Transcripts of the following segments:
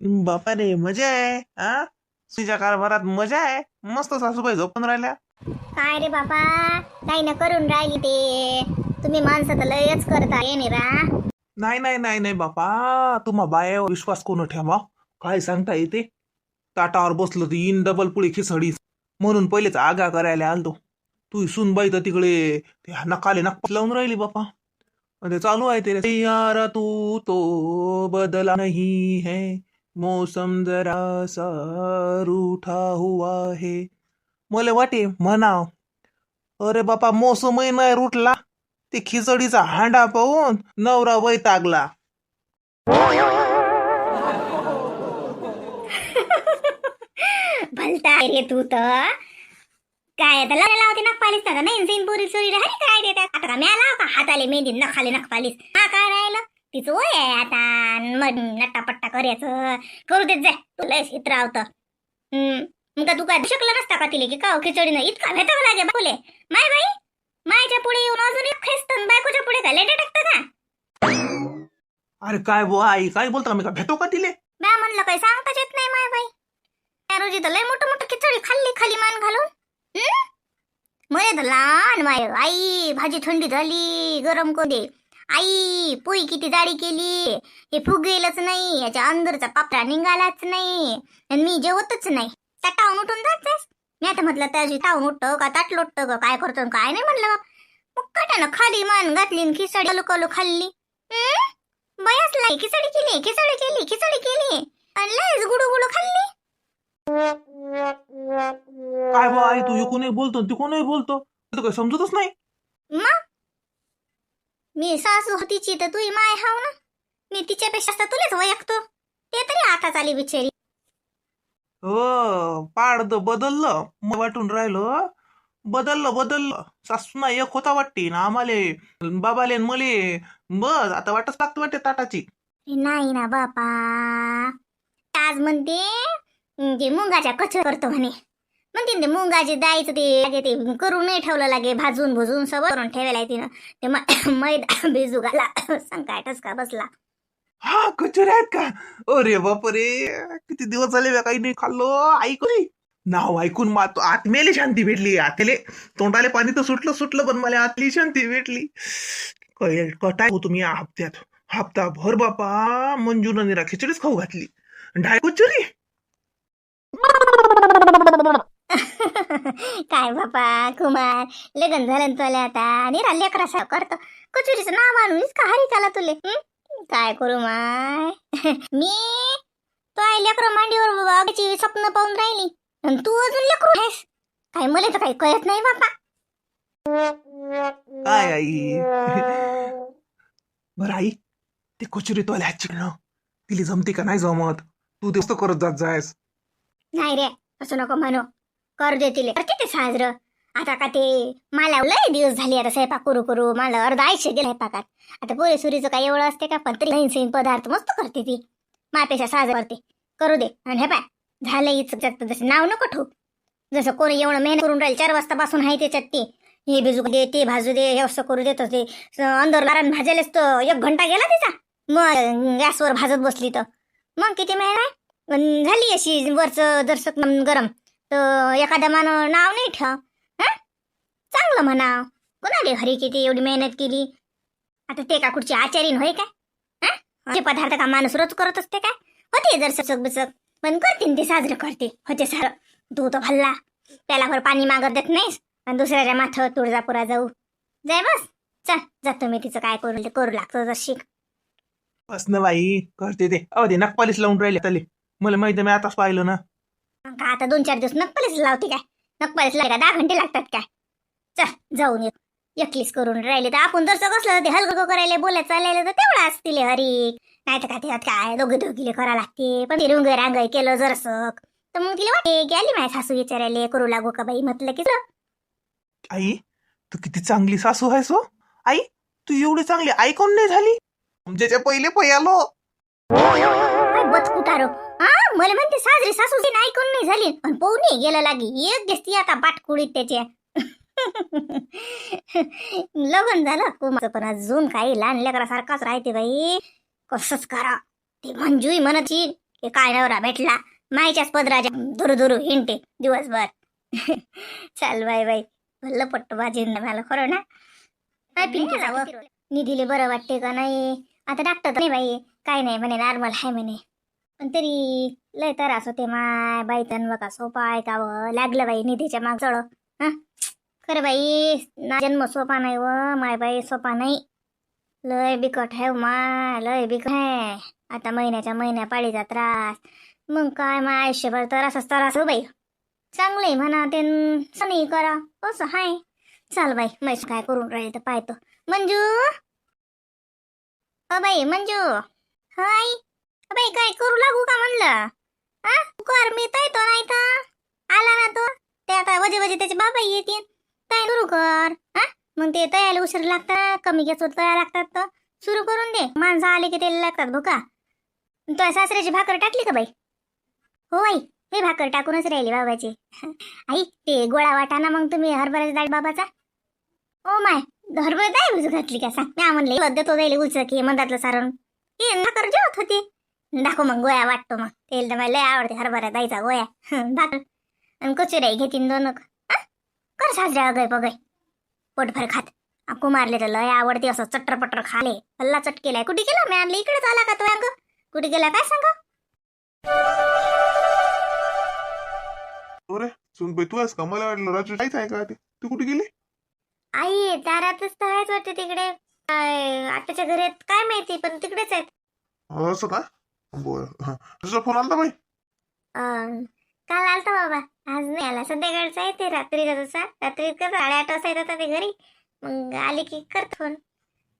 बापा रे मजा आहे हा? तुझ्या कारभारात मजा आहे. मस्त सासूबाई झोपून राहिल्या. काय रे बाबा काही ना करून राहिली ते. तुम्ही माणसं तर लयच करता ये निरा नाही नाही नाही नाही बापा. तुम्हा बायावर विश्वास कोण ठेवा? काय सांगता येते? ताटावर बसलो तर इन डबल पुढे खिसडी. म्हणून पहिलेच आगा करायला आलतो. तू सुनबाई तर तिकडे ते नकाले नक लावून राहिली बापा. आणि ते चालू आहे ते. यारा तू तो बदला नहीं है. मौसम जरा सा रूठा हुआ है मला वाटे म्हणाव अरे बापा मोसमही नाही रुटला. ते खिचडीचा हांडा पाहून नवरा वैतागला. भलता आहे रे तू तर. काय आता लावला लावते नखपालीस का? नाही सीन पुरी चोरी राहिली काय रे आता का म्याला? का हाताले मेहंदी नखाले नखपालीस. हा काय राहिलं? तिचं वय आहे आता मग नट्टापट्टा करायचं करू देत जाय तुला चित्रावत हम्म. मग का तू काय शकलं नसता का तिले की? का हो खिचडीनं इतका भेटावं लागे बापुले. माय बाई मायच्या पुढे येऊन अजून एक खेचतं बायकोच्या पुढे काय? लेटे टाकतं का? अरे काय बुवा आई काय बोलतो मी का भेटो का तिले? म्या म्हणलं काही सांगताच येत नाही माय बाई. त्या रोजी तर लय मोठं मोठं खिचडी खाल्ली खाली मान घालून? म्हणे तर लहान माय आई भाजी थंडी झाली गरम करू दे आई पोळी किती जाडी केली. हे फुगेलच नाही याच्या अंदरचा पापडा निघालाच नाही. आणि मी जेवतच नाही. त्या टाऊन उठून जायचंस मी आता म्हटलं त्याची टाऊन उठतो का ताट लोटतो का काय करतो काय नाही म्हणलं बाप. मग कटानं खाली मान घातली खिचडी कलू कलू खाल्ली? बयाच लाई खिचडी केली खिचडी केली खिचडी केली. आणि लयच गुडू गुडू खाल्ली. काय बुवा आई तू इकूनही बोलतो तिकूनही बोलतो. तू काही समजतच नाही. मग? मी सासू होतीची तर तुही माय हाव ना. मी तिच्यापेक्षा तर तुलाच वयकतो. ते तरी आता चाली बिचारी. हो पाड बदललं. मग वाटून राहिलो. बदललं बदललं. सासूना एक होता वाटते ना आम्हाले बाबाले न मले. बस आता वाटच लागते वाटते ताटाची. नाही ना बापा. आज म्हणते ते मुंगाच्या कचर करतो म्हणे. म्हणते ते मुंगाचे द्यायचं ते लागे ते करून नाही ठेवलं लागे भाजून भुजून सगळं करून ठेवायला तिनं. ते म- मैदा भिजू घाला संकाय ठसका बसला. हा कचोऱ्या आहेत का? अरे बापरे किती दिवस झाले बा काही नाही खाल्लो. ऐकू नाव ऐकून मा आत्मेली शांती भेटली. आतले तोंडाले पाणी तर सुटलं सुटलं पण मला आतली शांती भेटली. काय कटाय हो तुम्ही या हप्त्यात. हप्ता भर बापा मंजून निरा खिचडीच खाऊ घातली. ढाय कचोरी? काय बापा कुमार लग्न झालं तुला आता. निरा लेकरा करतो. कचोरीचं नाव आणून का हरी चाला तुले? काय करू माय? मी तो आहे लेकरं मांडीवर वागायची स्वप्न पाहून राहिली. आणि तू अजून लेकरू आहेस? काय मला तर काही कळत नाही बापा. काय आई? बरं आई ते कचोरी तो हातची ना. तिला जमते का नाही जमत? तू तेच करत जात जायस. नाही रे असं नको म्हणू. कर दे तिले करते ते साजरं. आता का ते मला लय दिवस झाले आता स्वयंपाक करू करू मला अर्धा आयुष्य गेलं स्वयंपाकात आता पोरी सुरीचं काही एवढं असते का पण तरी सैन सैन पदार्थ मस्त करते ती. मापेक्षा साजर करते. करू दे. आणि हे पाय झालं इथं जसं नाव नको ठेवू. जसं कोणी एवढं मेहनत करून राहील चार वाजता पासून आहे त्याच्यात ते. हे भिजू दे ते भाजू दे हे असं करू देत ते अंदर लारण भाजायलाच तर एक घंटा गेला तिचा. मग गॅसवर भाजत बसली तर. मग किती मेहनत आहे? पण झाली अशी वरचं दर्शक गरम. तर एखाद्या मानं नाव नाही ठेव. हं? चांगलं म्हणा कोणाले घरी किती एवढी मेहनत केली? आता ते का कुठची आचारीन होय काय? हं? असे पदार्थ का माणूस रोज करत असते काय? होते जर सचक बचक पण करतीन ते साजरं करते होते सारं. तू तर भल्ला. त्याला भर पाणी मागत देत नाहीस. आणि दुसऱ्याच्या माथं तुळजापुरा जाऊ. जाय बस. चल जातो मी तिचं काय करू ते करू लागतो जर शिक. बस ना बाई करते ते. अहो ते नखपालीस लावून राहिले तले. मला माहिती मी आताच पाहिलं ना. का आता दोन चार दिवस नक्कलीच लावते काय? नक्कलीच लावते का दहा घंटे लागतात काय? चल जाऊन येऊ. एकलीच करून राहिले तर आपण जर कसलं ते हलगं करायला बोलायचं चालायला तर तेवढं असतील हरी. नाही तर काय त्यात काय दोघे दोघीले करा लागते. पण रुंग रांग केलं जरसक तर मग तिला वाटे की आली माझ्या सासू विचारायला करू लागू का बाई? म्हटलं की. आई तू किती चांगली सासू आहेस हो. आई तू एवढी चांगली आई कोण नाही झाली? ज्याच्या पहिले पयालो. काय बचकुटारो हा मला म्हणते साजरी सासूची नाही कोण नाही झाली. पण पोहणी गेलं लागी. एक दिसती आता पाटकुळीत त्याच्या लग्न झालं. कुमाचं पण अजून काही लहान लेकरासारखाच राहते बाई. कसंच करा. ते मंजूही म्हणत येईल की काय नवरा भेटला? मायच्याच पदराच्या दुरू दुरू हिंडते दिवसभर. चल बाय बाय भल्लं पट्ट भाजी मला खरं ना? काय पिंकी जावं? निधीले बरं वाटते का नाही? आता डॉक्टर नाही बाई. काय नाही म्हणे नॉर्मल आहे म्हणे. तरी लय त्रास होते माय. बाई तन बघा सोपा ऐकावं लागलं बाई निधीच्या माग चढ हा? खरं बाई ना जन्म सोपा नाही व माय बाई सोपा नाही. लय बिकट आहे हो माय लय बिकट आहे आता महिन्याच्या महिन्या पाळीचा त्रास. मग काय मग आयुष्यभर त्रासच त्रास हो बाई. चांगलंय म्हणा ते सनी करा असं हाय. चाल बाई मैस काय करून राहिले तर पाहतो. मंजू? अ बाई मंजू. हाय. बाई काय करू लागू का म्हणलं? हा कर मी तर येतो नाही तर आला ना तो. ते आता वजे वजे त्याचे बाबा येतील. काय सुरू कर? हा मग ते तयाला उशीर लागतात कमी गॅसवर तया लागतात तर. सुरू करून दे. माणसं आले की त्याला लागतात भुका. तो सासऱ्याची भाकर टाकली का बाई? हो बाई हे भाकर टाकूनच राहिली बाबाची. आई ते गोळा वाटा ना मग तुम्ही हरभऱ्याचा डाळ बाबाचा. ओ माय हरभरा डाळ घातली का? सांग. मी म्हणले बद्द तो जाईल उच की मंदातलं सारण. हे भाकर जेवत होती. दाखव मग गोळ्या वाटतो मग. तेल तर मला लय आवडते हरभरा दाईचा गोळ्या. भाकर आणि कचोऱ्या घेतीन दोन कर साजऱ्या गय बघय पोटभर खात. आकू मारले तर लय आवडते असं चट्टर पट्टर खाले. हल्ला चट केलाय. कुठे गेला? मी आणलं. इकडेच आला का तो अंग? कुठे गेला? काय सांगा? अरे सुनबाई तू आहेस का? मला वाटलं राजू आहे का ते? तू कुठे गेली? आई दारातच तर आहेच वाटते तिकडे. काय, आत्याच्या घरात काय माहिती पण तिकडेच आहेत. असं का? बर. तुझा फोन आलता बाई? काल आलता बाबा. आज नाही आला. संध्याकाळचा आहे ते रात्रीचा तसा रात्री कसं साडेआठ वाजता येतात ते घरी. मग आले की करत फोन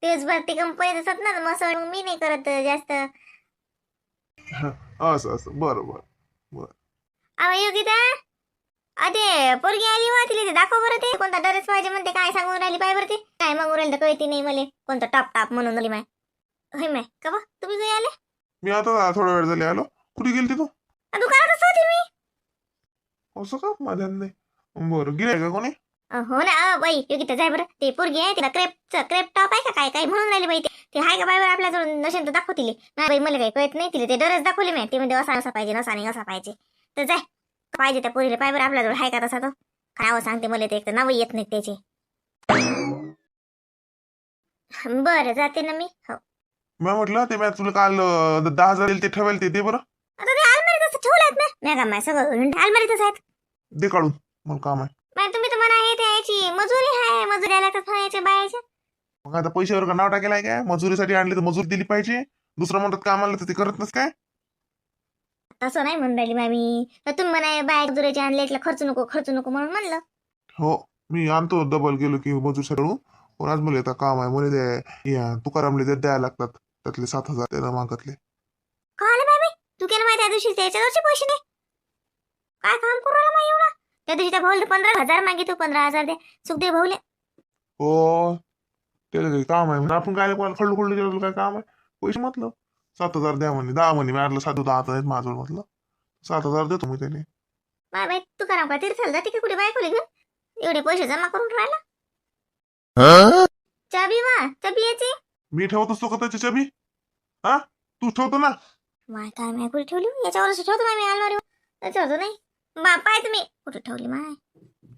दिवसभर ते कंपनीत असतात ना मग असं मी नाही करत जास्त. असं असं. बरं बरं. अहो योगिता. अरे पोरगी आली वा तिला ते दाखव बरं ते. कोणता ड्रेस पाहिजे म्हणते. काय सांगून राहिली पाय बरं ते. काय मागून राहिली तर कळती नाही मला. कोणता टॉप टॉप म्हणून राहिली माय. होय माय. का बा तुम्ही आले? मी आता थोडा वेळ झाले. आलो कुठे गेली तू? दुकानातच होती मी. असं का? माझ्या नाही. बरं गेलाय का कोणी? हो ना. अ, बाई योगिता जाय बरं. ते पोरगी आहे तिला क्रेपचं क्रेप टॉप आहे का काय? काय म्हणून राहिली बाई ते. ते हाय का बाय बरं आपल्या जवळ? नसेल तर दाखवतील. नाही बाई मला काही कळत नाही. तिला ते ड्रेस दाखवले मी. ते म्हणजे असा असा पाहिजे नसा नाही असा पाहिजे. तर जाय. पाहिजे त्या पोरीला पाय बरं. आपल्याजवळ हाय का तसा तो? नावं सांगते मला ते एक तर नावं येत नाही त्याचे. बरं जाते ना मी. हो. मी म्हटलं ते मी तुला काल अं, दहा हजार दिले ते ठेवायला ते दे बरं. आता ते अलमारीत असं ना? नाही का माय सगळं घरून अलमारीतच आहेत. दे काढून मला काम आहे. तुम्ही तर म्हणा हे ते याची मजुरी आहे तर बायाच्या मग आता पैशावर का नाव टाकेलाय काय? मजुरीसाठी आणले तर मजूर दिली पाहिजे. दुसरं म्हणतात काम आलं तर ते करत नस काय? तसं नाही म्हणून राहिली मामी. तर तुम्ही म्हणा बाय मजुरीचे आणले इथला खर्च नको खर्च नको म्हणून म्हणलं. हो मी आणतो डबल गेलो की मजूरसाठी पण आज मला आता काम आहे मला ते या तुकारामले ते द्यायला लागतात. त्यातले सात हजार त्याला मागतले. कळलं बाय तू केलं माहिती त्या दिवशी त्याच्यावरचे पैसे नाही? काय काम करू राहिला माई एवढा? त्या दिवशी त्या भाऊला पंधरा हजार मागितले पंधरा हजार दे. सुखदेव भाऊले. हो. त्याला काही काम आहे म्हणे. आपण काय खल्लू खल्लू केलं काय काम आहे? पैसे म्हटलं. सात हजार द्या म्हणे. दहा म्हणे. मी आणलं सात दहा आहेत माझ्याजवळ म्हटलं. सात हजार देतो मी त्याने बाय बाय तू करा का तीर्थाला जाते की कुठे बायकोली घेऊन? एवढे पैसे जमा करून राहिला? चाबी वा चाबी याची? मी ठेवत असतो का त्याची चाबी? हा? तू ठेवतो ना. माय काय माय कुठे ठेवली? याच्यावरच ठेवतो माय मी अलमारीवर. त्याच्यावर नाही? बा पाय तुम्ही. कुठे ठेवली माय?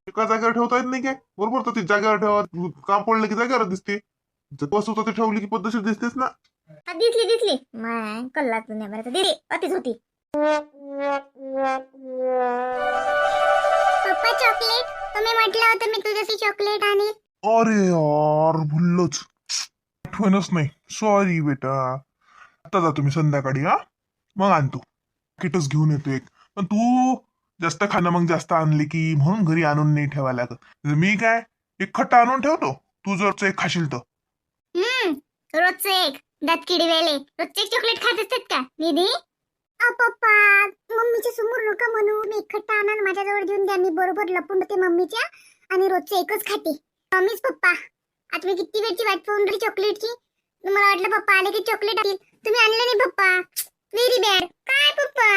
एका जागेवर ठेवता येत नाही काय? बरोबर तर ती जागेवर ठेवा. काम पडलं की जागेवर दिसते. जर वस्तू तर ती ठेवली की पद्धतशीर दिसतेच ना. हा, दिसली दिसली. माय कल्ला तुझ्या बरं तर दिली अतिच होती. पप्पा चॉकलेट तुम्ही म्हटलं होतं मी तुझ्याशी चॉकलेट आणील. अरे यार भुललोच. आठवणच नाही. सॉरी बेटा. आता जा तुम्ही संध्याकाळी हा? मग आणतो. किटच घेऊन येतो एक. पण तू जास्त खाणं मग जास्त आणली की म्हणून घरी आणून नाही ठेवायला लागत. मी काय एक खट्टा आणून ठेवतो? तू जर एक खाशील तर. हम्म रोजचं एक. दात किडी वेळे रोजचे एक चॉकलेट खात असतात का निधी? पप्पा मम्मीच्या समोर नका म्हणू. मी एक खट्टा आणा माझ्याजवळ देऊन द्या. मी बरोबर लपून होते मम्मीच्या आणि रोजचे एकच खाते. मम्मीच पप्पा. आता मी किती वेळची वाट पाहून राहिली चॉकलेटची मला वाटलं पप्पा आले की चॉकलेट आणतील. तुम्ही आणलं नाही पप्पा. व्हेरी बॅड काय पप्पा?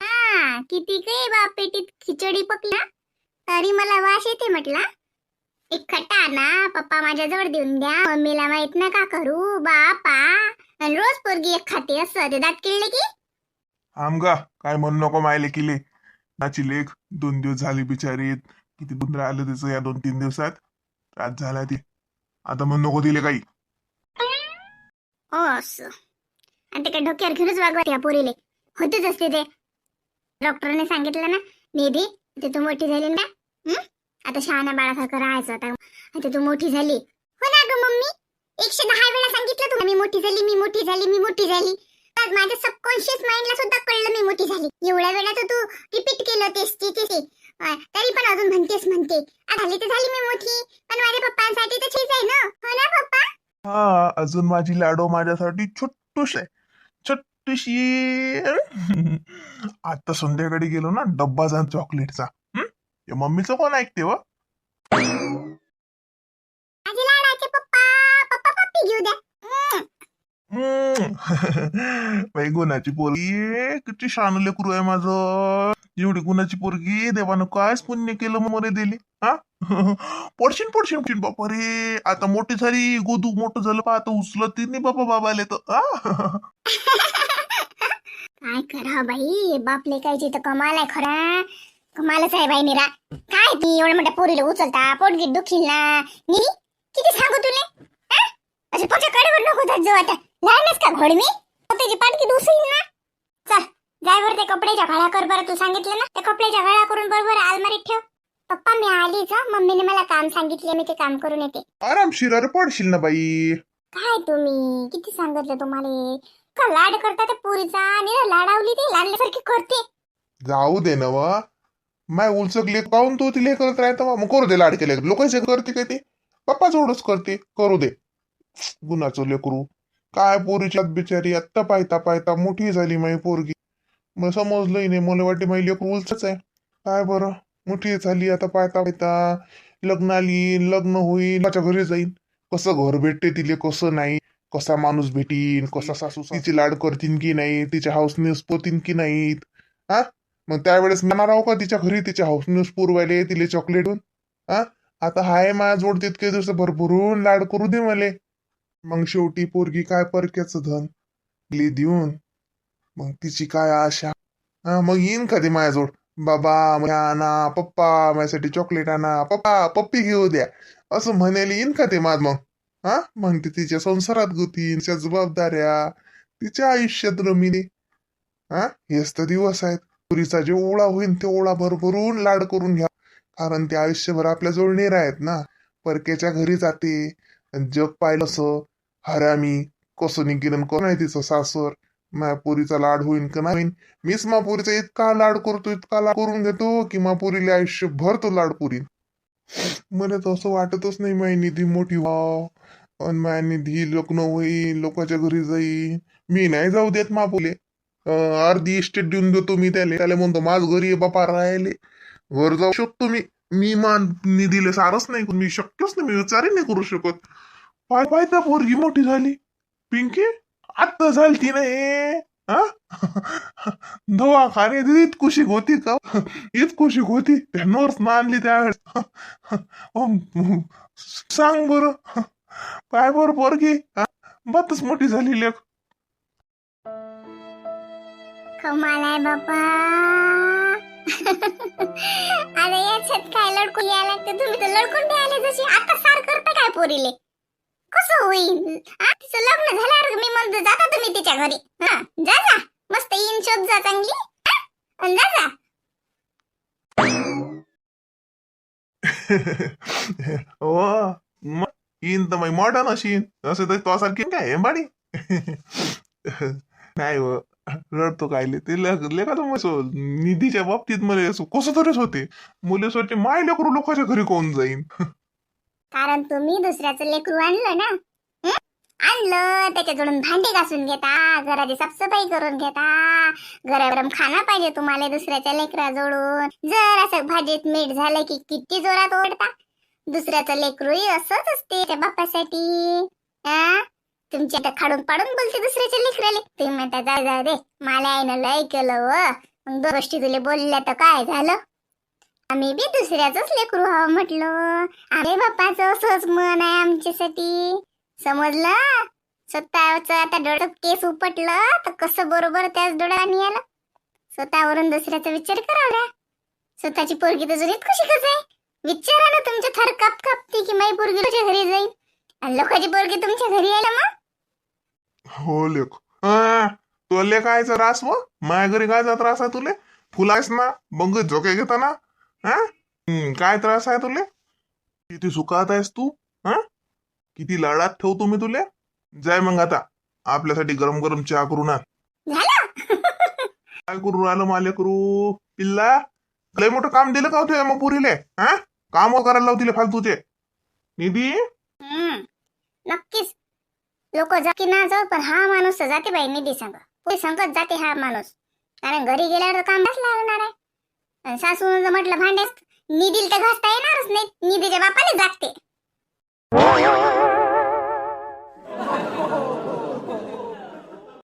हा किती काही बाप पेटीत खिचडी पकला तरी मला वास येते म्हटला. एक खट्टा ना पप्पा माझ्या जवळ देऊन द्या. मम्मीला माहीत का करू बापा. आणि रोज पोरगी एक खाते असं. ते दात किळले की? आमगा काय म्हणू नको मायले किले. नाची लेख दोन दिवस झाले बिचारीत किती गुंद्र आलं तिचं या दोन तीन दिवसात. त्रास झाला ते. आता म्हणू नको दिले काही. ओ असं. आणि ते काय डोक्यावर घेऊनच वागवा त्या पोरीले. होतेच असते ते. डॉक्टरने सांगितलं ना निधी ते तू मोठी झाली ना हं? आता शहाणा बाळासारखं राहायचं आता. आता तू मोठी झाली. हो ना ग मम्मी. एकशे दहा वेळा सांगितलं तू. मी मोठी झाली मी मोठी झाली मी मोठी झाली. आज माझ्या सबकॉन्शियस माइंडला सुद्धा कळलं मी मोठी झाली. एवढ्या वेळा तर तू रिपीट केलं तेच ते ते ते. अं, तरी पण अजून म्हणतेस म्हणते. आ, झाली तर झाली मी मोठी. पण माझ्या पप्पांसाठी तर ठीक आहे ना. हो ना पप्पा? हा अजून माझी लाडो माझ्यासाठी छोटूश आहे. छोटूशी आता संध्याकाळी गेलो ना डब्बा जा चॉकलेटचा. मम्मीचं कोण ऐकते व. गुणाची पोरगी किती शान लेकरू आहे माझं. एवढी गुणाची पोरगी देवानं कायच पुण्य केलं मोरे दिले दिली हा? पडशीन पडशीन पडशीन बापा रे. आता मोठी झाली गोदू मोठं झालं पा आता उचलत नाही बाबा बाबाले तर काय करा बाई? बापले काय तर कमाल आहे खरा. कमालच आहे बाई मीरा. काय ती एवढ्या मोठ्या पोरीला उचलता? पोटगीत दुखील ना? मी किती सांगू तुले? हा? असे पोच्या कडेवर नको जात जाऊ आता. लहानच का घोड मी? त्याची पाटकी दुसरी ना? जाय ते कपड्याच्या घड्या कर बरं तू सांगितलं ना? त्या कपड्याच्या घड्या करून बरोबर अलमारीत ठेव. पप्पा मी आलीच हं. मम्मीने मला काम सांगितले मी ते काम करून येते. आरामशीर अरे पडशील ना बाई. काय तुम्ही? किती सांगितलं तुम्हाला का लाड करता त्या पुरीचा? आणि ना लाडावली ते लाडल्यासारखी करते. जाऊ दे ना वा माय उलचक लेख पाहून तू ती लेख करत राहता वा. मग करू दे लाडके लेख लोकांचे करते काय ते? पप्पा जोडच करते. करू दे. गुणाचं लेकरू. काय पोरीच्यात बिचारी? आत्ता पायता पायता मोठी झाली माई पोरगी. मग समजलंही नाही. मला वाटते माई लेकरू उलचच आहे. काय बरं? मोठी झाली. आता पायता पायता लग्न आली. लग्न होईल माझ्या घरी जाईन. कसं घर भेटते तिले कसं नाही? कसा माणूस भेटीन? कसा सासू तिची लाड करतीन की नाही? तिच्या हाऊसने पोतीन की नाहीत? हा? मग त्यावेळेस म्हणणार आहो का तिच्या घरी? तिच्या हाऊसने पुरवायले तिले चॉकलेट हा? आता हाय माझ्या जोड तितके दिवस भरभरून लाड करू दे मले. मग शेवटी पोरगी काय परक्याचं धन? दिली देऊन. मग तिची काय आशा? हा मग येईन का ते माझ्याजवळ? बाबा मला आणा पप्पा माझ्यासाठी चॉकलेट आणा. पप्पा पप्पी घेऊ द्या. असं म्हणायला येईन का ते माझ मग? हा? मग ते तिच्या संसारात गुतीन तिच्या जबाबदाऱ्या तिच्या आयुष्यात रमीने. हा? हेच तर दिवस आहेत. पुरीचा जे ओळा होईल ते ओळा भरभरून लाड करून घ्या. कारण ते आयुष्यभर आपल्या जवळ नेर आहेत ना. परकेच्या घरी जाते. जग पाहिलं असं. हरामी कसं निघेन कोण आहे तिचं सासर? मापुरीचा लाड होईन का नाही? होईन मीच मापुरीचा इतका लाड करतो इतका लाड करून घेतो की मापुरीला आयुष्यभर तो लाड पुरीन. मला तर असं वाटतच नाही माय निधी मोठी व्हाव. आणि माय निधी लग्न होईल लोकांच्या घरी जाईन. मी नाही जाऊ देत मापुले अर्धी इस्टेट देऊन देतो मी त्याला. त्याला म्हणतो माझ घरी आहे बापा राहिले घर जाऊ शकतो मी. मी मान निधीले सारच नाही मी शक्यच नाही. मी विचारही नाही करू शकत. पाय पाय त्या पोरगी मोठी झाली. पिंकी? आत्ता झालती नाही नाही दवाखान्यात इतकुशी होती का? इतकुशी होती. त्या नर्स आणली त्यावेळेस. सांग बर. काय बर पोरगी? बातच मोठी झाली लेख. कमालाय आहे बापा. अरे छत काय लडकून यायला लागते? तुम्ही तर लडकून नाही आले जशी. आता सार करता काय पोरीले? कसं होईल आ, तिचं लग्न झाल्यावर मी म्हणतो जाता तुम्ही तिच्या घरी. हा जा जा. मस्त येईन शोध जा चांगली जा जा. ओ मग येईन तर मग मॉडर्न अशी असं तर तो सारखी काय हेंबाडी नाही व रडतो कायले. ते लेखा तर मग निधीच्या बाबतीत मला असं कसं तरीच होते. मुले स्वतः माय लेकरू लोकांच्या घरी कोण जाईन? कारण तुम्ही दुसऱ्याचं लेकरू आणलं ना आणलं त्याच्याकडून भांडी घासून घेता घराची साफसफाई करून घेता. गरम खाना पाहिजे तुम्हाला दुसऱ्याच्या लेकराजवळून. जर असं भाजीत मीठ झालं की किती जोरात ओढता. दुसऱ्याचं लेकरूही असंच असते त्या बापासाठी तुमच्या आता खाडून पाडून बोलते दुसऱ्याच्या लेकराले. तुम्ही म्हणता जा जा दे मला आईनं लय केलं व. मग दोन गोष्टी तुला बोलल्या तर काय झालं? आम्ही बी दुसऱ्याच लेकरू हवं म्हटलं. अरे बाप्पाचं असंच मन आहे आमच्यासाठी. समजलं? स्वतःच आता डोळ्यात केस उपटलं तर कसं बरोबर त्याच डोळ्याने आलं? स्वतःवरून दुसऱ्याचा विचार करावला. स्वतःची पोरगी तर जुनीत खुशी कसं आहे. विचारा ना तुमच्या थर काप कापते की माई पोरगी तुझ्या घरी जाईल. आणि लोकांची पोरगी तुमच्या घरी यायला मग? हो लेख हा, तुले काय त्रास मग? माझ्या घरी काय त्रास आहे तुले? फुलायस ना बंग झोके घेताना? हा? काय त्रास आहे तुले? किती सुखात आहेस तू हा? किती लाडात ठेवतो मी तुले? जाय मग आता आपल्यासाठी गरम गरम चहा करून आण. झालं? काय करू राहिलं माले करू? पिल्ला लय मोठं काम दिलं का होते मग पुरीले हा? काम करायला लावतील फालतूचे. निधी? नक्कीच. लोक जा की ना जाऊ पण हा माणूस जाते बाई निधी संग. पुढे संगत जाते हा माणूस. कारण घरी गेल्यावर काम लागणार आहे? सासून म्हटलं भांड्यात निधील तर घासता येणारच नाही निधीच्या बापाने जागते.